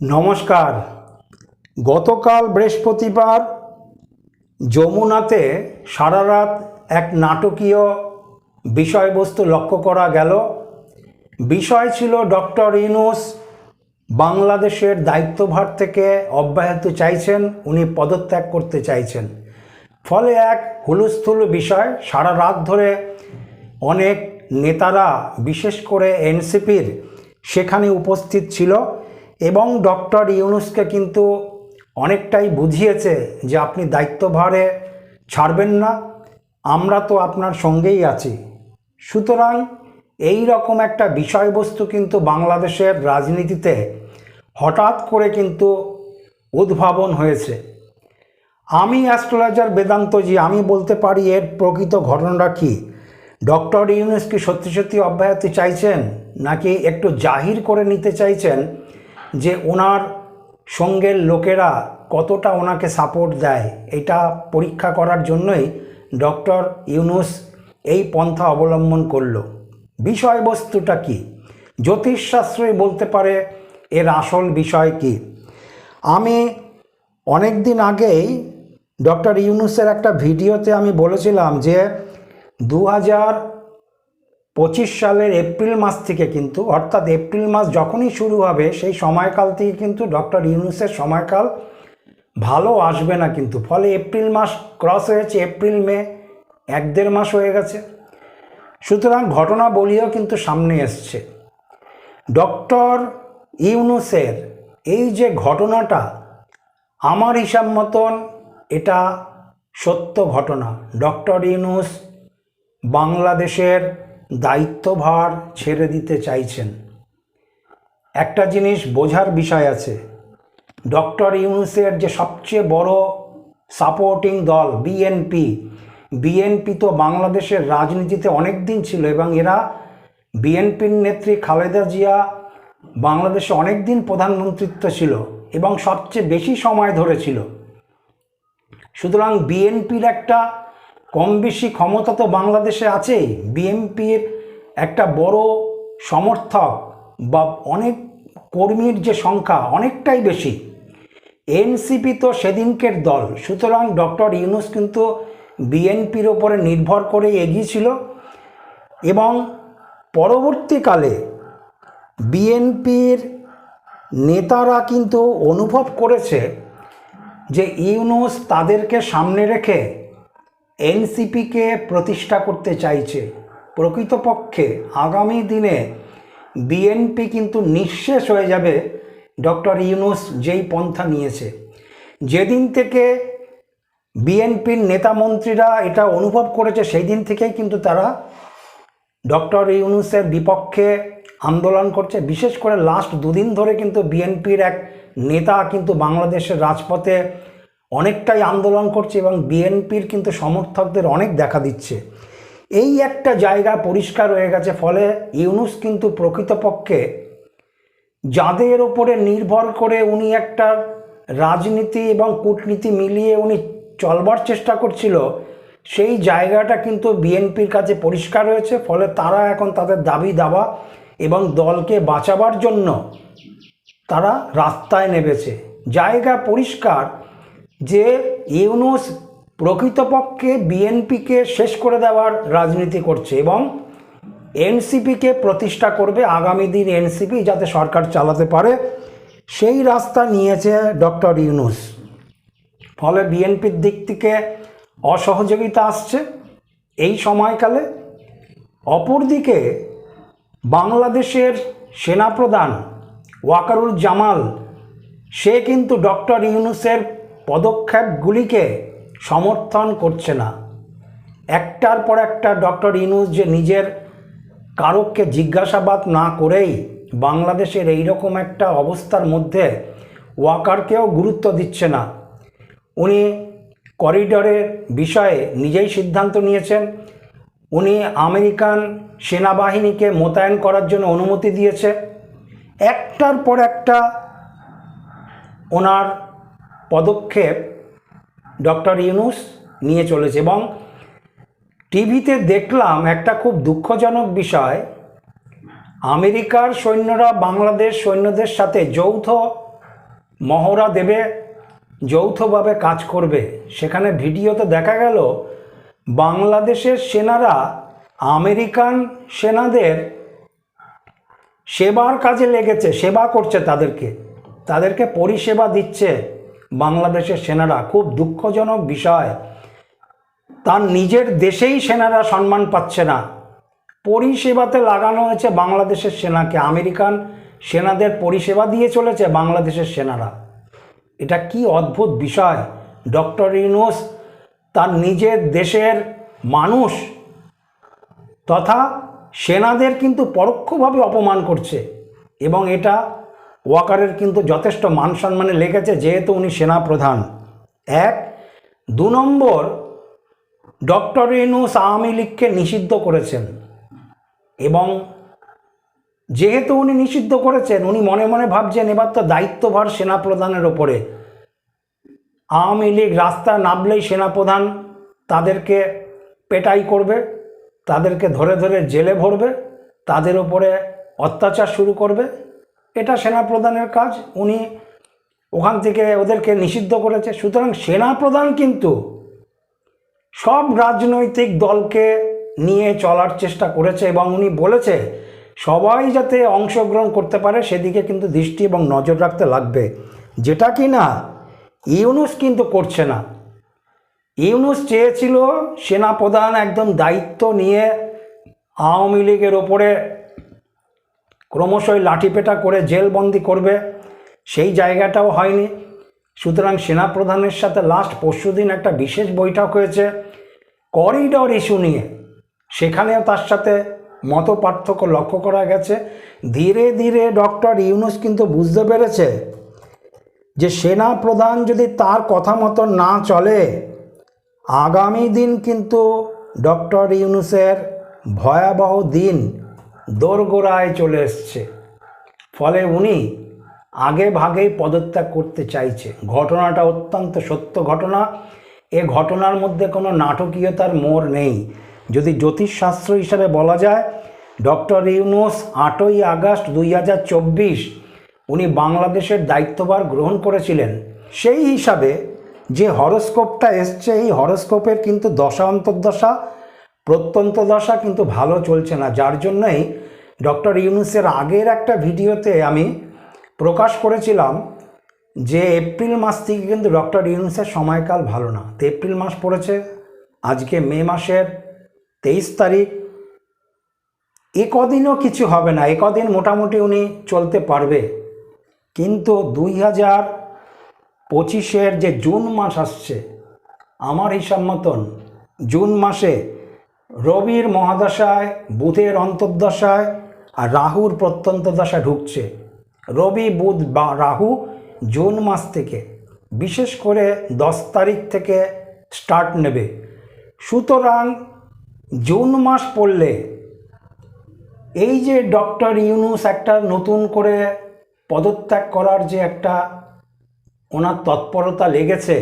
নমস্কার। গতকাল বৃহস্পতিবার যমুনাতে সারা রাত এক নাটকীয় বিষয়বস্তু লক্ষ্য করা গেল। বিষয় ছিল ডক্টর ইনুস বাংলাদেশের দায়িত্বভার থেকে অব্যাহত চাইছেন, উনি পদত্যাগ করতে চাইছেন। ফলে এক হুলস্থুল বিষয় সারা রাত ধরে অনেক নেতারা, বিশেষ করে এনসিপির, সেখানে উপস্থিত ছিল। এবং ডক্টর ইউনুসকে কিন্তু অনেকটাই বুঝিয়েছে যে আপনি দায়িত্বভারে ছাড়বেন না, আমরা তো আপনার সঙ্গেই আছি। সুতরাং এই রকম একটা বিষয়বস্তু কিন্তু বাংলাদেশের রাজনীতিতে হঠাৎ করে কিন্তু উদ্ভাবন হয়েছে। আমি অ্যাস্ট্রোলজার বেদান্তজি আমি বলতে পারি এর প্রকৃত ঘটনাটা কি? ডক্টর ইউনুস কি সত্যি সত্যি অব্যাহতি চাইছেন নাকি একটু জাহির করে নিতে চাইছেন? যে ওনার সঙ্গের লোকেরা কতটা ওনাকে সাপোর্ট দেয়, এটা পরীক্ষা করার জন্যই ডক্টর ইউনুস এই পন্থা অবলম্বন করল। বিষয়বস্তুটা কি? জ্যোতিষশাস্ত্রই বলতে পারে এর আসল বিষয় কি? আমি অনেক দিন আগেই ডক্টর ইউনুসের একটা ভিডিওতে আমি বলেছিলাম যে দু হাজার পঁচিশ সালের এপ্রিল মাস থেকে কিন্তু, অর্থাৎ এপ্রিল মাস যখনই শুরু হবে, সেই সময়কাল থেকে কিন্তু ডক্টর ইউনুসের সময়কাল ভালো আসবে না কিন্তু। ফলে এপ্রিল মাস ক্রস হয়েছে, এপ্রিল, মে, এক দেড় মাস হয়ে গেছে। সুতরাং ঘটনা বলিও কিন্তু সামনে এসছে। ডক্টর ইউনুসের এই যে ঘটনাটা, আমার হিসাব মতন এটা সত্য ঘটনা। ডক্টর ইউনুস বাংলাদেশের দায়িত্বভার ছেড়ে দিতে চাইছেন। একটা জিনিস বোঝার বিষয় আছে। ডক্টর ইউনুসের যে সবচেয়ে বড় সাপোর্টিং দল, বিএনপি বিএনপি তো বাংলাদেশের রাজনীতিতে অনেক দিন ছিল এবং এরা বিএনপির নেত্রী খালেদা জিয়া বাংলাদেশে অনেক দিন প্রধানমন্ত্রিত্ব ছিল এবং সবচেয়ে বেশি সময় ধরেছিল সুতরাং বিএনপির একটা কম বেশি ক্ষমতা তো বাংলাদেশে আছেই। বিএনপির একটা বড় সমর্থক বা অনেক কর্মীর যে সংখ্যা অনেকটাই বেশি। এনসিপি তো সেদিনকের দল। সুতরাং ডক্টর ইউনুস কিন্তু বিএনপির ওপরে নির্ভর করে এগিয়েছিল এবং পরবর্তীকালে বিএনপির নেতারা কিন্তু অনুভব করেছে যে ইউনুস তাদেরকে সামনে রেখে এনসিপিকে প্রতিষ্ঠা করতে চাইছে প্রকৃতপক্ষে আগামী দিনে বিএনপি কিন্তু নিঃশেষ হয়ে যাবে ডক্টর ইউনুস যেই পন্থা নিয়েছে। যেদিন থেকে বিএনপির নেতা মন্ত্রীরা এটা অনুভব করেছে সেই দিন থেকেই কিন্তু তারা ডক্টর ইউনুসের বিপক্ষে আন্দোলন করছে। বিশেষ করে লাস্ট দুদিন ধরে কিন্তু বিএনপির এক নেতা কিন্তু বাংলাদেশের রাজপথে অনেকটাই আন্দোলন করছে এবং বিএনপির কিন্তু সমর্থকদের অনেক দেখা দিচ্ছে। এই একটা জায়গা পরিষ্কার হয়ে গেছে, ফলে ইউনুস কিন্তু প্রকৃতপক্ষে যাদের ওপরে নির্ভর করে উনি একটা রাজনীতি এবং কূটনীতি মিলিয়ে উনি চলবার চেষ্টা করছিল, সেই জায়গাটা কিন্তু বিএনপির কাছে পরিষ্কার হয়েছে, ফলে তারা এখন তাদের দাবি দাবা এবং দলকে বাঁচাবার জন্য তারা রাস্তায় নেমেছে। জায়গা পরিষ্কার যে ইউনুস প্রকৃতপক্ষে বিএনপিকে শেষ করে দেওয়ার রাজনীতি করছে এবং এনসিপিকে প্রতিষ্ঠা করবে, আগামী দিন এনসিপি যাতে সরকার চালাতে পারে, সেই রাস্তা নিয়েছে ডক্টর ইউনুস। ফলে বিএনপির দিক থেকে অসহযোগিতা আসছে। এই সময়কালে অপরদিকে বাংলাদেশের সেনাপ্রধান ওয়াকারুল জামাল, সে কিন্তু ডক্টর ইউনুসের পদক্ষেপগুলিকে সমর্থন করছে না। একটার পর একটা ডক্টর ইউনুস যে নিজের কারককে জিজ্ঞাসাবাদ না করেই বাংলাদেশের এই রকম একটা অবস্থার মধ্যে ওয়াকারকেও গুরুত্ব দিচ্ছে না। উনি করিডরের বিষয়ে নিজেই সিদ্ধান্ত নিয়েছেন। উনি আমেরিকান সেনাবাহিনীকে মোতায়েন করার জন্য অনুমতি দিয়েছে। একটার পর একটা ওনার পদক্ষেপ ডক্টর ইউনুস নিয়ে চলেছে এবং টিভিতে দেখলাম একটা খুব দুঃখজনক বিষয়। আমেরিকার সৈন্যরা বাংলাদেশ সৈন্যদের সাথে যৌথ মহড়া দেবে, যৌথভাবে কাজ করবে। সেখানে ভিডিওতে দেখা গেল, বাংলাদেশের সেনারা আমেরিকান সেনাদের সেবার কাজে লেগেছে, সেবা করছে তাদেরকে। তাদেরকে পরিষেবা দিচ্ছে। বাংলাদেশের সেনারা খুব দুঃখজনক বিষয়। তার নিজের দেশেই সেনারা সম্মান পাচ্ছে না। পরিষেবাতে লাগানো হয়েছে বাংলাদেশের সেনাকে। আমেরিকান সেনাদের পরিষেবা দিয়ে চলেছে বাংলাদেশের সেনারা। এটা কি অদ্ভুত বিষয়? ডক্টর ইউনুস তার নিজের দেশের মানুষ তথা সেনাদের কিন্তু পরোক্ষভাবে অপমান করছে এবং এটা ওয়াকারের কিন্তু যথেষ্ট মান সম্মানে লেগেছে, যেহেতু উনি সেনা প্রধান এক, দু নম্বর, ডক্টর ইনুস আওয়ামী লীগকে নিষিদ্ধ করেছেন। এবং যেহেতু উনি নিষিদ্ধ করেছেন, উনি মনে মনে ভাবছেন এবার তো দায়িত্বভার সেনা প্রধানের ওপরে। আওয়ামী লীগ রাস্তায় নামলেই সেনাপ্রধান তাদেরকে পেটাই করবে, তাদেরকে ধরে ধরে জেলে ভরবে, তাদের ওপরে অত্যাচার শুরু করবে। এটা সেনাপ্রধানের কাজ, উনি ওখান থেকে ওদেরকে নিষিদ্ধ করেছে। সুতরাং সেনাপ্রধান কিন্তু সব রাজনৈতিক দলকে নিয়ে চলার চেষ্টা করেছে এবং উনি বলেছে, সবাই যাতে অংশগ্রহণ করতে পারে, সেদিকে কিন্তু দৃষ্টি এবং নজর রাখতে লাগবে। যেটা কি না ইউনুস কিন্তু করছে না। ইউনুস চেয়েছিল সেনাপ্রধান একদম দায়িত্ব নিয়ে আওয়ামী লীগের ওপরে ক্রমশই লাঠিপেটা করে জেলবন্দি করবে। সেই জায়গাটাও হয়নি। সুতরাং সেনাপ্রধানের সাথে লাস্ট পরশুদিন একটা বিশেষ বৈঠক হয়েছে। করিডর ইস্যু নিয়ে। সেখানেও তার সাথে মত পার্থক্য লক্ষ্য করা গেছে। ধীরে ধীরে ডক্টর ইউনুস কিন্তু বুঝতে পেরেছে যে সেনা প্রধান যদি তার কথা মতো না চলে, আগামী দিন কিন্তু ডক্টর ইউনুসের ভয়াবহ দিন দোরগোড়ায় চলে এসছে। ফলে উনি আগে ভাগেই পদত্যাগ করতে চাইছে। ঘটনাটা অত্যন্ত সত্য ঘটনা। এ ঘটনার মধ্যে কোনো নাটকীয়তার মোড় নেই। যদি জ্যোতিষশাস্ত্র হিসাবে বলা যায়, ডক্টর ইউনুস আটই আগস্ট দুই হাজার চব্বিশ উনি বাংলাদেশের দায়িত্বভার গ্রহণ করেছিলেন। সেই হিসাবে যে হরস্কোপটা এসছে, এই হরস্কোপের কিন্তু দশা অন্তর্দশা প্রত্যন্ত দশা কিন্তু ভালো চলছে না। যার জন্যই ডক্টর ইউনুসের আগের একটা ভিডিওতে আমি প্রকাশ করেছিলাম যে এপ্রিল মাস থেকে কিন্তু ডক্টর ইউনুসের সময়কাল ভালো না। তো এপ্রিল মাস পড়েছে, আজকে মে মাসের তেইশ তারিখ। এ কদিনও কিছু হবে না, এ কদিন মোটামুটি উনি চলতে পারবে। কিন্তু দুই হাজার পঁচিশের যে জুন মাস আসছে, আমার হিসাব মতন জুন মাসে রবির মহাদশায়, বুধের অন্তর্দশায় আর রাহুর প্রত্যন্ত দশা ঢুকছে। রবি, বুধ বা রাহু জুন মাস থেকে, বিশেষ করে দশ তারিখ থেকে স্টার্ট নেবে। সুতরাং জুন মাস পড়লে এই যে ডক্টর ইউনুস একটা নতুন করে পদত্যাগ করার যে একটা ওনার তৎপরতা লেগেছে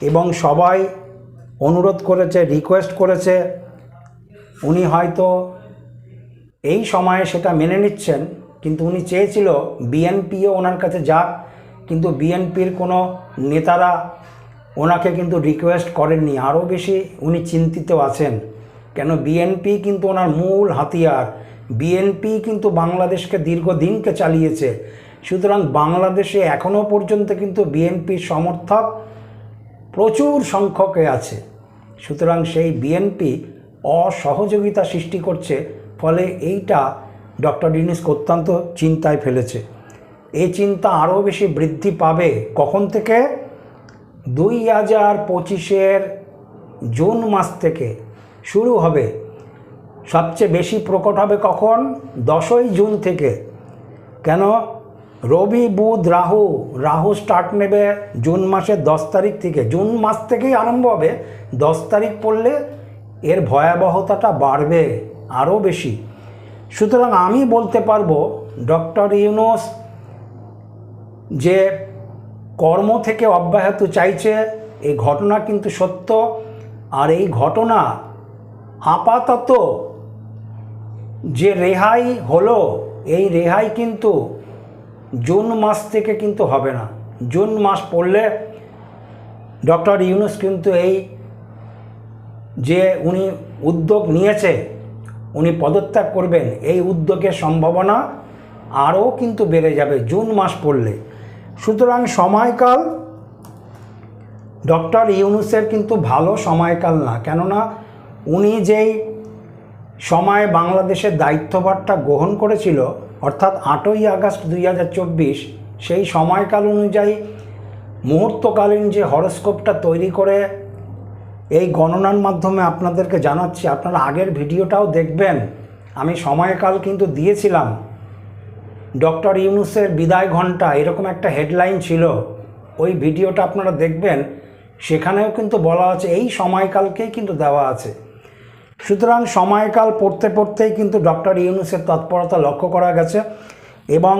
এবং সবাই অনুরোধ করেছে রিকোয়েস্ট করেছে উনি হয়তো এই সময়ে সেটা মেনে নিচ্ছেন, কিন্তু উনি চেয়েছিল বিএনপিও ওনার কাছে যাক, কিন্তু বিএনপির কোনো নেতারা ওনাকে কিন্তু রিকোয়েস্ট করেননি। আরও বেশি উনি চিন্তিত আছেন। কেন বিএনপি কিন্তু ওনার মূল হাতিয়ার। বিএনপি কিন্তু বাংলাদেশকে দীর্ঘদিনকে চালিয়েছে। সুতরাং বাংলাদেশে এখনও পর্যন্ত কিন্তু বিএনপির সমর্থক প্রচুর সংখ্যকে আছে। সুতরাং সেই বিএনপি অসহযোগিতা সৃষ্টি করছে, ফলে এইটা ডক্টর ইউনুসকে অত্যন্ত চিন্তায় ফেলেছে। এই চিন্তা আরও বেশি বৃদ্ধি পাবে কখন থেকে? দুই হাজার পঁচিশের জুন মাস থেকে শুরু হবে। সবচেয়ে বেশি প্রকট হবে কখন? দশই জুন থেকে। কেন? রবি, বুধ, রাহু রাহু স্টার্ট নেবে জুন মাসের দশ তারিখ থেকে। জুন মাস থেকেই আরম্ভ হবে। দশ তারিখ পড়লে এর ভয়াবহতাটা বাড়বে আরও বেশি। সুতরাং আমি বলতে পারব, ডক্টর ইউনুস যে কর্ম থেকে অব্যাহত চাইছে এই ঘটনা কিন্তু সত্য। আর এই ঘটনা আপাতত যে রেহাই হলো, এই রেহাই কিন্তু জুন মাস থেকে কিন্তু হবে না। জুন মাস পড়লে ডক্টর ইউনুস কিন্তু এই যে উনি উদ্যোগ নিয়েছে, উনি পদত্যাগ করবেন, এই উদ্যোগের সম্ভাবনা আরও কিন্তু বেড়ে যাবে জুন মাস পড়লে। সুতরাং সময়কাল, ডক্টর ইউনুসের কিন্তু ভালো সময়কাল না, কেননা উনি যেই সময় বাংলাদেশের দায়িত্বভারটা গ্রহণ করেছিল, অর্থাৎ আটই আগস্ট দুই হাজার চব্বিশ, সেই সময়কাল অনুযায়ী মুহূর্তকালীন যে হরস্কোপটা তৈরি করে এই গণনার মাধ্যমে আপনাদেরকে জানাচ্ছি, আপনারা আগের ভিডিওটাও দেখবেন। আমি সময়কাল কিন্তু দিয়েছিলাম। ডক্টর ইউনুসের বিদায় ঘণ্টা এরকম একটা হেডলাইন ছিল। ওই ভিডিওটা আপনারা দেখবেন, সেখানেও কিন্তু বলা আছে, এই সময়কালকেই কিন্তু দেওয়া আছে। সুতরাং সময়কাল পড়তে পড়তেই কিন্তু ডক্টর ইউনুসের তৎপরতা লক্ষ্য করা গেছে এবং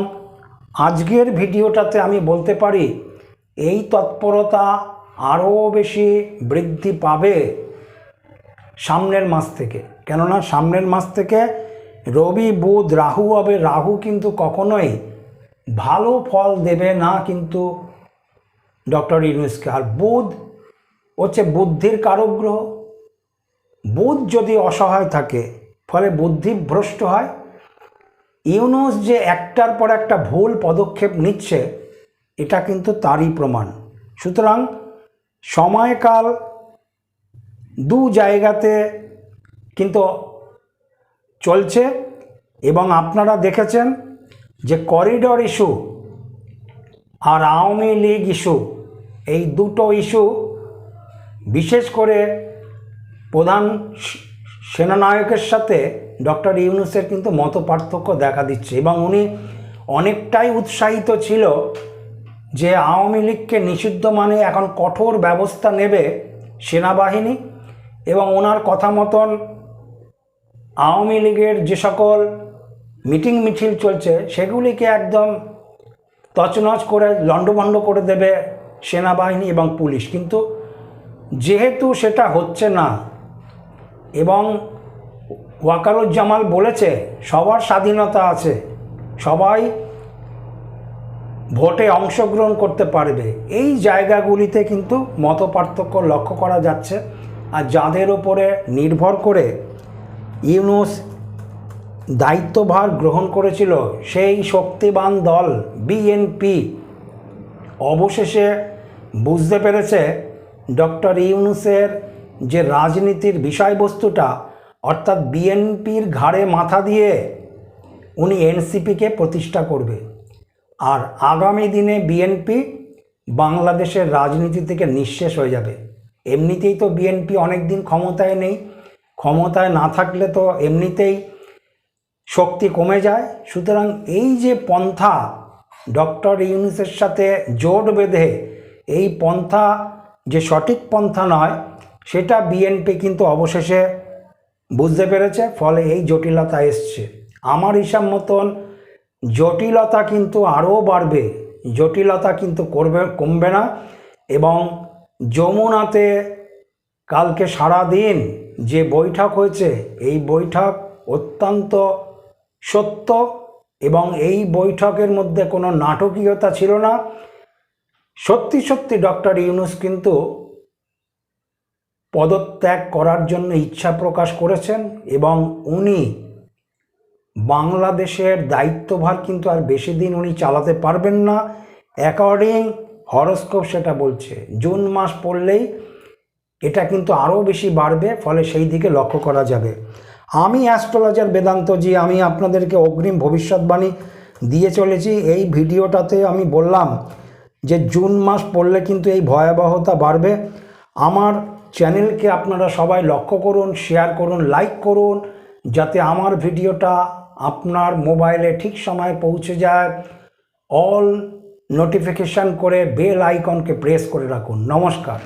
আজকের ভিডিওটাতে আমি বলতে পারি, এই তৎপরতা আরও বেশি বৃদ্ধি পাবে সামনের মাস থেকে। কেননা সামনের মাস থেকে রবি, বুধ, রাহু হবে রাহু কিন্তু কখনোই ভালো ফল দেবে না কিন্তু ডক্টর ইউনুসকে। আর বুধ হচ্ছে বুদ্ধির কারক গ্রহ। বুধ যদি অসহায় থাকে, ফলে বুদ্ধি ভ্রষ্ট হয়। ইউনুস যে একটার পর একটা ভুল পদক্ষেপ নিচ্ছে, এটা কিন্তু তারই প্রমাণ। সুতরাং সময়কাল দু জায়গাতে কিন্তু চলছে এবং আপনারা দেখেছেন যে করিডর ইস্যু আর আওয়ামী লীগ ইস্যু এই দুটো ইস্যু বিশেষ করে প্রধান সেনানায়কের সাথে ডক্টর ইউনুসের কিন্তু মত পার্থক্য দেখা দিচ্ছে এবং উনি অনেকটাই উৎসাহিত ছিল যে আওয়ামী লীগকে নিষিদ্ধ মানে এখন কঠোর ব্যবস্থা নেবে সেনাবাহিনী এবং ওনার কথা মতন আওয়ামী লীগের যে সকল মিটিং মিছিল চলছে, সেগুলিকে একদম তছনছ করে, লণ্ডভণ্ড করে দেবে সেনাবাহিনী এবং পুলিশ। কিন্তু যেহেতু সেটা হচ্ছে না এবং ওয়াকারুজ্জামাল বলেছে, সবার স্বাধীনতা আছে, সবাই ভোটে অংশগ্রহণ করতে পারবে। এই জায়গাগুলিতে কিন্তু মত পার্থক্য লক্ষ্য করা যাচ্ছে আর যাদের ওপরে নির্ভর করে ইউনুস দায়িত্বভার গ্রহণ করেছিল, সেই শক্তিবান দল বিএনপি অবশেষে বুঝতে পেরেছে ডক্টর ইউনুসের যে রাজনীতির বিষয়বস্তুটা, অর্থাৎ বিএনপির ঘাড়ে মাথা দিয়ে উনি এনসিপিকে প্রতিষ্ঠা করবে। আর আগামী দিনে বিএনপি বাংলাদেশের রাজনীতি থেকে নিঃশেষ হয়ে যাবে। এমনিতেই তো বিএনপি অনেক দিন ক্ষমতায় নেই। ক্ষমতায় না থাকলে তো এমনিতেই শক্তি কমে যায়। সুতরাং এই যে পন্থা ডক্টর ইউনুসের সাথে জোট বেঁধে এই পন্থা যে সঠিক পন্থা নয়, সেটা বিএনপি কিন্তু অবশেষে বুঝতে পেরেছে, ফলে এই জটিলতা এসছে। আমার হিসাব মতন জটিলতা কিন্তু আরও বাড়বে, জটিলতা কিন্তু করবে, কমবে না এবং যমুনাতে কালকে সারা দিন যে বৈঠক হয়েছে, এই বৈঠক অত্যন্ত সত্য এবং এই বৈঠকের মধ্যে কোনো নাটকীয়তা ছিল না। সত্যি সত্যি ডক্টর ইউনুস কিন্তু পদত্যাগ করার জন্য ইচ্ছা প্রকাশ করেছেন এবং উনি বাংলাদেশের দায়িত্বভার কিন্তু আর বেশি দিন উনি চালাতে পারবেন না। অ্যাকর্ডিং হরস্কোপ সেটা বলছে, জুন মাস পড়লেই এটা কিন্তু আরও বেশি বাড়বে, ফলে সেই দিকে লক্ষ্য করা যাবে। আমি অ্যাস্ট্রোলজার বেদান্তজি আমি আপনাদেরকে অগ্রিম ভবিষ্যৎবাণী দিয়ে চলেছি। এই ভিডিওটাতে আমি বললাম যে জুন মাস পড়লে কিন্তু এই ভয়াবহতা বাড়বে। আমার চ্যানেলকে আপনারা সবাই লক্ষ্য করুন, শেয়ার করুন, লাইক করুন, যাতে আমার ভিডিওটা আপনার মোবাইলে ঠিক সময়ে পৌঁছে যায় অল নোটিফিকেশান করে বেল আইকনকে প্রেস করে রাখুন। নমস্কার।